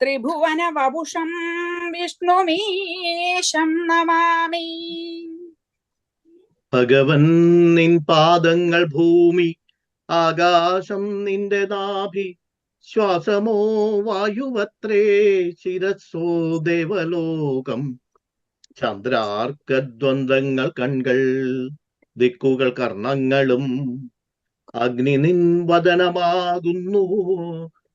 ത്രിഭുവന വപുഷം വിഷ്ണുമീശം നമാമി. ഭഗവൻ നിൻ പാദങ്ങൾ ഭൂമി ആകാശം നിന്റെ നാഭി ശ്വാസമോ വായുവത്രേ ശിരസ്സോ ദേവലോകം. ചന്ദ്രാർക്കദ്വന്ദ്ങ്ങൾ കൺകൾ ദിക്കുകൾ കർണങ്ങളും അഗ്നി നിൻ വദനമാകുന്നു.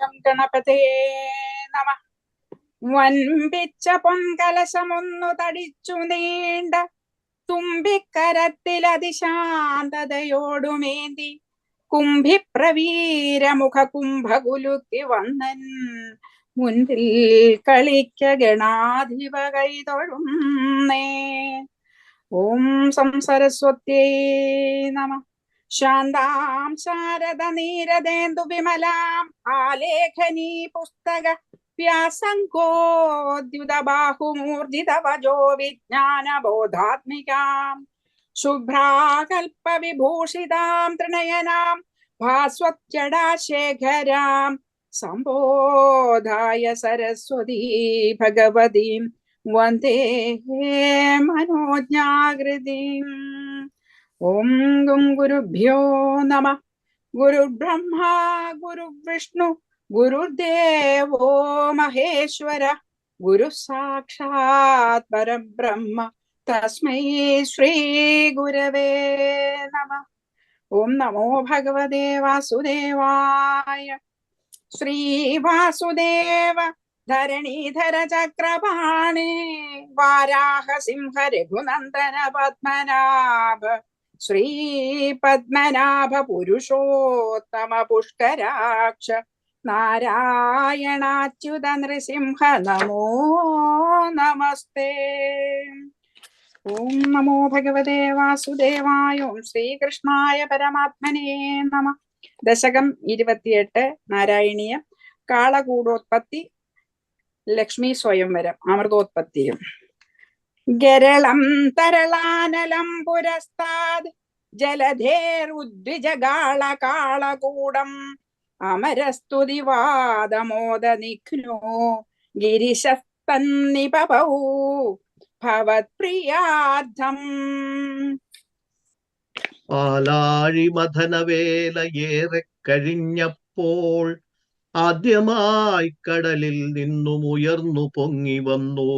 ഗം ഗണപതേ നമ. വൻപിച്ച പൊൻകലശമൊന്നു തടിച്ചു നീണ്ട തുമ്പിക്കരത്തിൽ അതിശാന്തതയോടുമേന്തി കുംഭിപ്രവീരമുഖ കുംഭകുലുക്കി വന്നൻ. മുൻപിൽ കളിക്ക ഗണാധിപ കൈതൊഴുന്നേ ഓം സംസരസ്വത്യേ നമ. शान्तां शारद नीरदेन्दु विमलाम् आलेखनी पुस्तक व्यासङ्कोद्युतबाहुमूर्जितवजो विज्ञानबोधात्मिकाम् शुभ्राकल्पविभूषितां त्रिनयनां भास्वत्यडाशेखरां सम्बोधाय सरस्वती भगवतीं वंदे मनोज्ञाकृतिम् സരസ്വതീ ഭഗവതീം വന്ദേ മനോജ്ഞാകൃതിം ഓം ഗും ഗുരുഭ്യോ നമ ഗുരുബ്രഹ്മ ഗുരുവിഷ്ണു ഗുരുദേവോ മഹേശ്വര ഗുരു സാക്ഷാത് പരബ്രഹ്മ തസ്മൈ ശ്രീ ഗുരവേ നമ ഓം നമോ ഭഗവതേ വാസുദേവായ ശ്രീ വാസുദേവ ധരണീധര ചക്രപാണി വാരാഹ സിംഹ രഘുനന്ദന പത്മനാഭ ശ്രീ പത്മനാഭ പുരുഷോത്തമ പുഷ്കരാക്ഷ നാരായണാച്യുത നൃസിംഹ നമോ നമസ്തേ. ഓം നമോ ഭഗവതേ വാസുദേവായ ശ്രീകൃഷ്ണായ പരമാത്മനേ നമ. ദശകം ഇരുപത്തിയെട്ട് നാരായണീയം. കാളകൂടോത്പത്തി ലക്ഷ്മി സ്വയംവരം അമൃതോത്പത്തിയും ഗരളം തരളാനലം പുരസ്താദ് ജലധേരുദ്വിജഗാള കാളകൂടം അമരസ്തുതിവാദമോദ നിഘ്നോ ഗിരിശസ്തന്നിപപൗ ഭവത്പ്രിയാർത്ഥം പാലാഴി മഥനവേല ഏറെ കഴിഞ്ഞപ്പോൾ ആദ്യമായി കടലിൽ നിന്നും ഉയർന്നു പൊങ്ങി വന്നു.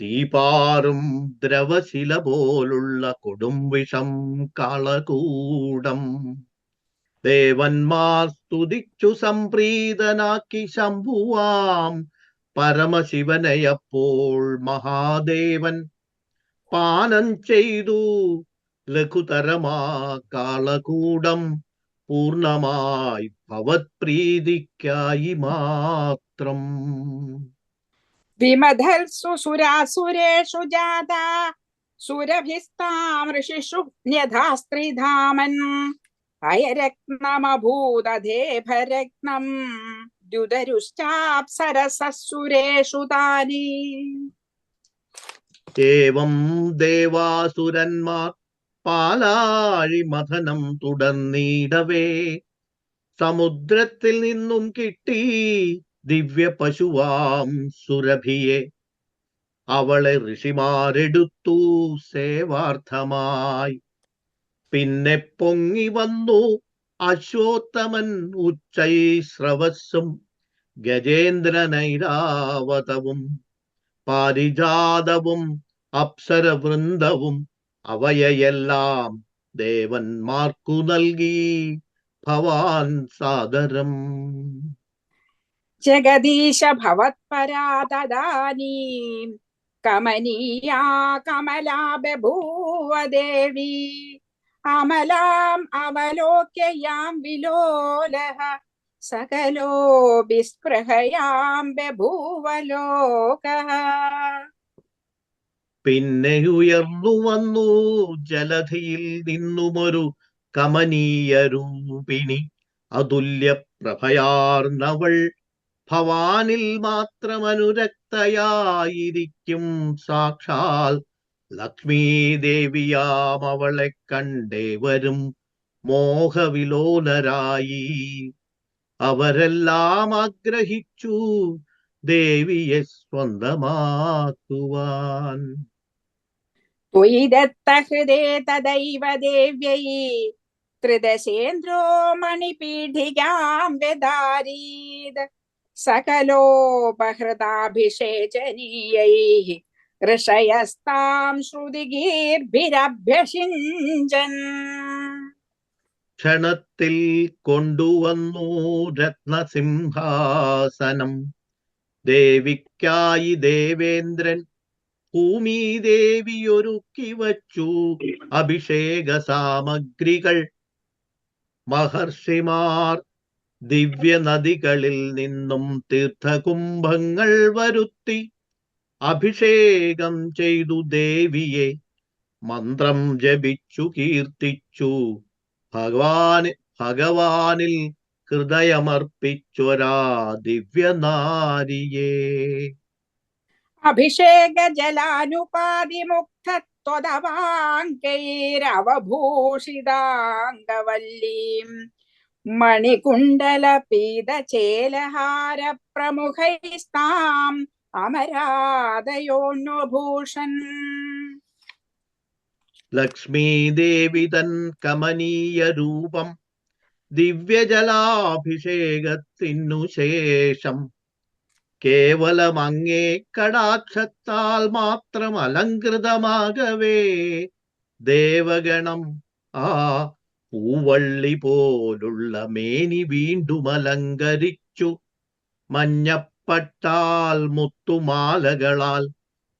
തീപാറും ദ്രവശില പോലുള്ള കൊടുംവിഷം കളകൂടം. ദേവന്മാർ സ്തുതിച്ചു സംപ്രീതനാക്കി ശംഭുവാം. പരമശിവനെയപ്പോൾ മഹാദേവൻ പാനം ചെയ്തു. ലഘുതരമാ കാളകൂടം പൂർണമായി ഭവത്പ്രീതിക്കായി മാത്രം. വിമധൽസു സുരാസുരേഷു ജാത സുരഭിസ്താം ഋഷിഷു ന്യഥാസ്ത്രിധാമൻ അയരത്നമഭൂതധേഭരത്നം ദ്യുതരുശ്ചാപ്സരസസുരേഷു താനി ഏവം ദേവാസുരന്മാർ പാലാഴി മഥനം തുടർന്നിടവേ സമുദ്രത്തിൽ നിന്നും കിട്ടി ദിവ്യ പശുവാം സുരഭിയെ അവളെ ഋഷിമാരെടുത്തു സേവാർത്ഥമായി. പിന്നെ പൊങ്ങി വന്നു അശ്വോത്തമൻ ഉച്ചൈ സ്രവസ്സും ഗജേന്ദ്രനൈരാവതവും പാരിജാതവും അപ്സരവൃന്ദവും അവയെല്ലാം ദേവന്മാർക്കു നൽകി ഭവാൻ സാദരം. ജഗദീശ ഭവത്പരാ തദാനീം കമനീയാ കമലാ ബഭൂവ ദേവി അമലാം അവലോക്യ യാം വിലോലഃ सकलोऽपि स्पृहयां बभूव लोकः പിന്നെ ഉയർന്നു വന്നു ജലധിയിൽ നിന്നുമൊരു കമനീയ രൂപിണി അതുല്യ പ്രഭയാർന്നവൾ ഭവാനിൽ മാത്രം അനുരക്തയായിരിക്കും സാക്ഷാൽ. ലക്ഷ്മീ ദേവിയാം അവളെ കണ്ടേവരും മോഹവിലോലരായി. അവരെല്ലാം ആഗ്രഹിച്ചു ദേവിയെ സ്വന്തമാക്കുവാൻ. ത്വയിദത്ത ഹൃദേ തദൈവ ദേവ്യൈ. ത്രിദശേന്ദ്രോ മണിപീഠികാം വ്യദാരീത്. सकलोपहृताभिषेचनीयैः ऋषयस्तां श्रुतिगीर्भिरभ्यषिञ्चन् ക്ഷണത്തിൽ കൊണ്ടുവന്നു രത്നസിംഹാസനം ദേവിക്കായി ദേവേന്ദ്രൻ ഭൂമി ദേവി ഒരുക്കി വച്ചു അഭിഷേക സാമഗ്രികൾ മഹർഷിമാർ ദിവ്യ നദികളിൽ നിന്നും തീർത്ഥകുംഭങ്ങൾ വരുത്തി അഭിഷേകം ചെയ്തു ദേവിയെ. മന്ത്രം ജപിച്ചു കീർത്തിച്ചു. ഭഗവാന് ഭഗവാനിൽ ഹൃദയമർപ്പിച്ചൊരാ ദിവ്യനാരിയെ. അഭിഷേക ജലാനുപാതി ത്വതവാങ്കൈരവഭൂഷിതാംഗവല്ലീം മണികുണ്ടല പീത ചേലഹാര മണികുണ്ടലപീതചേലഹാരപ്രമുഖൈസ്താം അമരാദയോണ്വഭൂഷൺ ലക്ഷ്മീദേവി തൻ കമനീയ രൂപം ദിവ്യജലാഭിഷേകത്തിനു ശേഷം കേവലം അങ്ങേ കടാക്ഷത്താൽ മാത്രം അലങ്കൃതമാകവേ ദേവഗണം ആ പൂവള്ളി പോലുള്ള മേനി വീണ്ടും അലങ്കരിച്ചു. മഞ്ഞപ്പട്ടാൽ മുത്തുമാലകളാൽ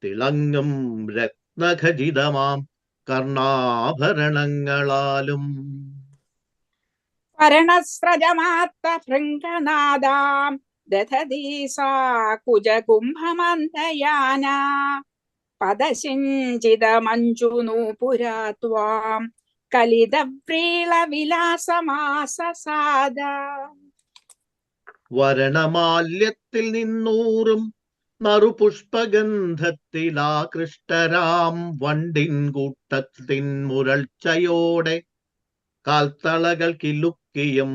തിളങ്ങും രത്നഖചിതമാം കർണാഭരണങ്ങളാലും. പരണസ്രജമാത്ത ഭൃംഗനാദാം ദധതീസാ കുജകുംഭമന്തയാന പദസിഞ്ചിതമഞ്ജുനൂപുരാ ത്വാം കലിതപ്രീളവിലാസമാസസാദ വരണമാല്യത്തിൽ നിന്നൂറും നറുപുഷ്പഗന്ധത്തിലാകൃഷ്ടരാം വണ്ടിൻ കൂട്ടത്തിൻ മുരൾച്ചയോടെ. കാൽത്തളകൾ കിലുക്കിയും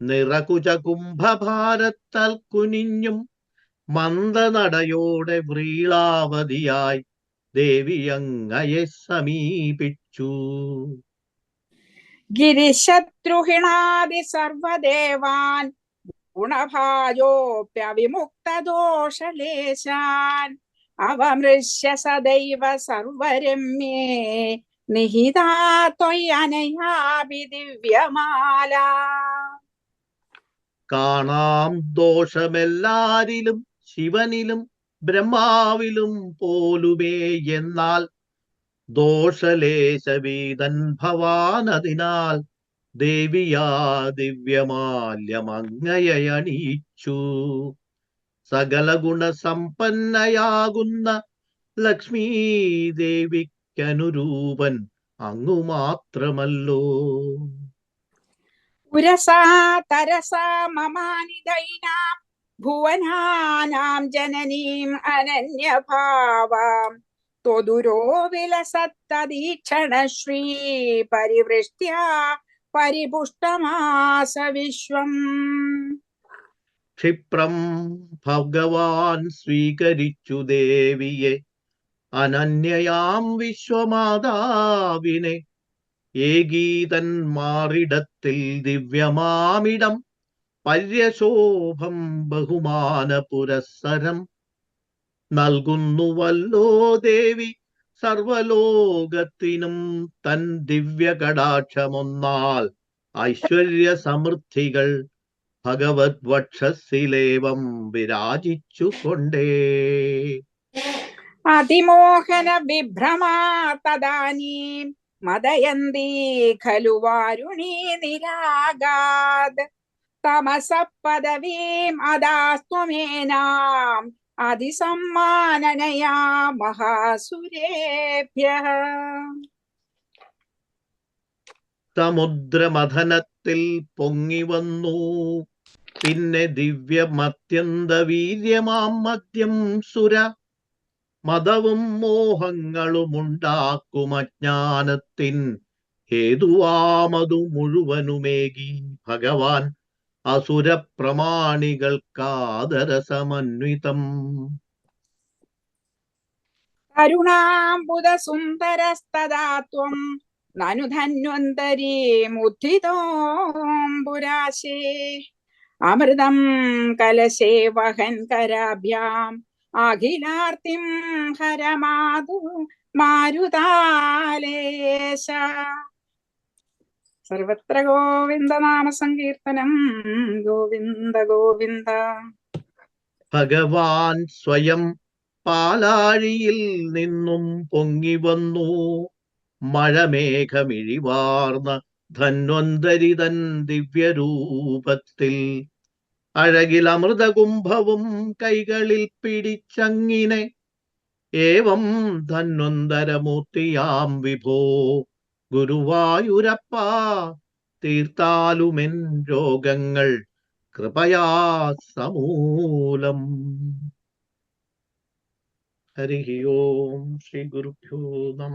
നിറകുജകുംഭഭാരത്താൽ കുനിഞ്ഞും മന്ദനടയോടെ വ്രീളാവതിയായി ദേവിയങ്ങയെ സമീപിച്ചു. ഗിരിശത്രുഹിണാദി സർവദേവാൻ ഗുണഭായോപ്യവിമുക്തദോഷലേശാൻ അവമൃശ്യ സദൈവ സർവരമ്യേ നിഹിതാത്വയനയാവിദിവ്യമാല കാണാം ദോഷമെല്ലാരിലും ശിവനിലും ബ്രഹ്മാവിലും പോലുമേ എന്നാൽ ദോഷലേശവീതൻ ഭവാനതിനാൽ ദേവിയാ ദിവ്യമാല്യമങ്ങയണീച്ചു സകല ഗുണസമ്പന്നയാകുന്ന ലക്ഷ്മീ അങ്ങു മാത്രമല്ലോ പുരസാ തരസാ മമാനിതൈനാം ഭുവനാനാം ജനനീം അനന്യഭാവാം. തൊതുരോ വിലസത്തദീക്ഷണ ശ്രീ പരിവൃഷ്ട്യ പരിപുഷ്ടമാസ വിശ്വം. ക്ഷിപ്രം ഭഗവാൻ സ്വീകരിച്ചു ദേവിയെ അനന്യയാം വിശ്വമാതാവിനെ. ഏകീതൻ മാറിടത്തിൽ ദിവ്യമാമിടം പര്യശോഭം ബഹുമാന പുരസ്സരം നൽകുന്നുവല്ലോ ദേവി സർവലോകത്തിനും തൻ ദിവ്യ കടാക്ഷമൊന്നാൽ ഐശ്വര്യ സമൃദ്ധികൾ ഭഗവത് വക്ഷസിലേവം വിരാജിച്ചു കൊണ്ടേ അതിമോഹന വിഭ്രമാ തദാനീം മദയന്തി ഖലു വാരുണീ നിരാഗാദ്. തമസ പദവീം അദാസ്ത്വമേനാം അതിസമ്മാനനയാ മഹാസുരേഭ്യ. സമുദ്രമഥനത്തിൽ പൊങ്ങി വന്നു പിന്നെ ദിവ്യമത്യന്ത വീര്യമാം മദ്യം സുര. മതവും മോഹങ്ങളുമുണ്ടാക്കും അജ്ഞാനത്തിൻ. ഹേതുവാമതു മുഴുവനുമേകി ഭഗവാൻ അസുര പ്രമാണികൾക്കാദരസമന്വിതം കരുണാംബുദ സുന്ദരസ്തദാ ത്വം നനു ധന്വന്തരീമുദ്ധിതോംബുരാശേ അമൃതം കലശേ വഹൻ കരാഭ്യാം. അഖിലാർത്തിം ഹരമാതു മാരുതാലേശ. സർവത്ര ഗോവിന്ദ നാമ സങ്കീർത്തനം ഗോവിന്ദ ഗോവിന്ദ. ഭഗവാൻ സ്വയം പാലാഴിയിൽ നിന്നും പൊങ്ങി വന്നു. മഴമേഘമിഴിവാർന്ന ധന്വന്തരിതൻ ദിവ്യരൂപത്തിൽ അഴകിൽ അമൃതകുംഭവും കൈകളിൽ പിടിച്ചങ്ങിനെ. ഏവം ധന്വന്തരമൂർത്തിയാം വിഭോ. ഗുരുവായൂരപ്പ തീർത്താലുമെൻ രോഗങ്ങൾ കൃപയാ സമൂലം. ഹരി ഓം ശ്രീ ഗുരുഭ്യോ നമ.